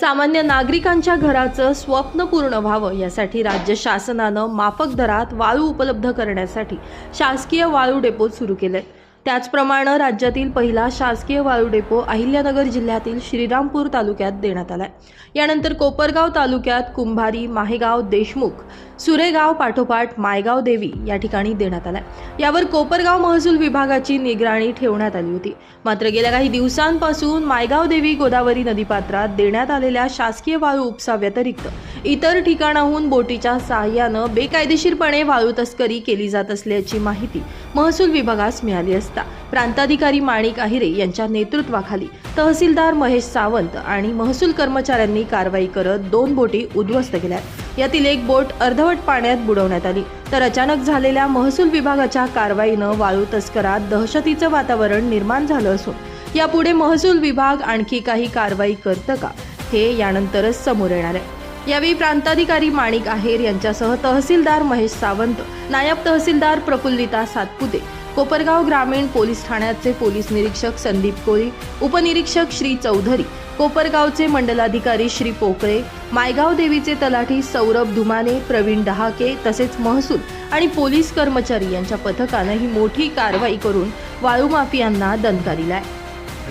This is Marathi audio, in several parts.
सामान्य नागरिकांच्या घराचं स्वप्न पूर्ण व्हावं यासाठी राज्य शासनानं माफक दरात वाळू उपलब्ध करण्यासाठी शासकीय वाळू डेपो सुरू केले आहेत त्याचप्रमाणे राज्यातील पहिला शासकीय वाळू डेपो अहिल्यानगर जिल्ह्यातील श्रीरामपूर तालुक्यात देण्यात आला आहे यानंतर कोपरगाव तालुक्यात कुंभारी माहेगाव देशमुख सुरेगाव पाठोपाठ मायगाव देवी या ठिकाणी देण्यात आलाय. यावर कोपरगाव महसूल विभागाची निगराणी ठेवण्यात आली होती. मात्र गेल्या काही दिवसांपासून मायगाव देवी गोदावरी नदीपात्रात देण्यात आलेल्या शासकीय वाळू उपसा व्यतिरिक्त इतर ठिकाणाहून बोटीच्या सहाय्यानं बेकायदेशीरपणे वाळू तस्करी केली जात असल्याची माहिती महसूल विभागास मिळाली असता. प्रांताधिकारी माणिक आहिरे यांच्या नेतृत्वाखाली तहसीलदार महेश सावंत आणि महसूल कर्मचाऱ्यांनी कारवाई करत दोन बोटी उद्ध्वस्त केल्या यातील एक बोट अर्धवट पाण्यात बुडवण्यात आली तर अचानक झालेल्या महसूल विभागाच्या कारवाईनं वाळू तस्करात दहशतीचं वातावरण निर्माण झालं असून यापुढे महसूल विभाग आणखी काही कारवाई करतं का हे यानंतरच समोर येणार आहे. यावेळी प्रांताधिकारी माणिक आहेर यांच्यासह तहसीलदार महेश सावंत नायब तहसीलदार प्रफुल्लिता सातपुते कोपरगाव ग्रामीण पोलीस ठाण्याचे पोलीस निरीक्षक संदीप कोळी उपनिरीक्षक श्री चौधरी कोपरगावचे मंडलाधिकारी श्री पोकळे मायगाव देवीचे तलाठी सौरभ धुमाने प्रवीण डहाके तसेच महसूल आणि पोलीस कर्मचारी यांच्या पथकानं ही मोठी कारवाई करून वाळू माफियांना दणका दिलाय.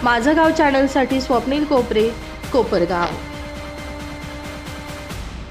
माझं गाव चॅनलसाठी स्वप्नील कोपरे कोपरगाव.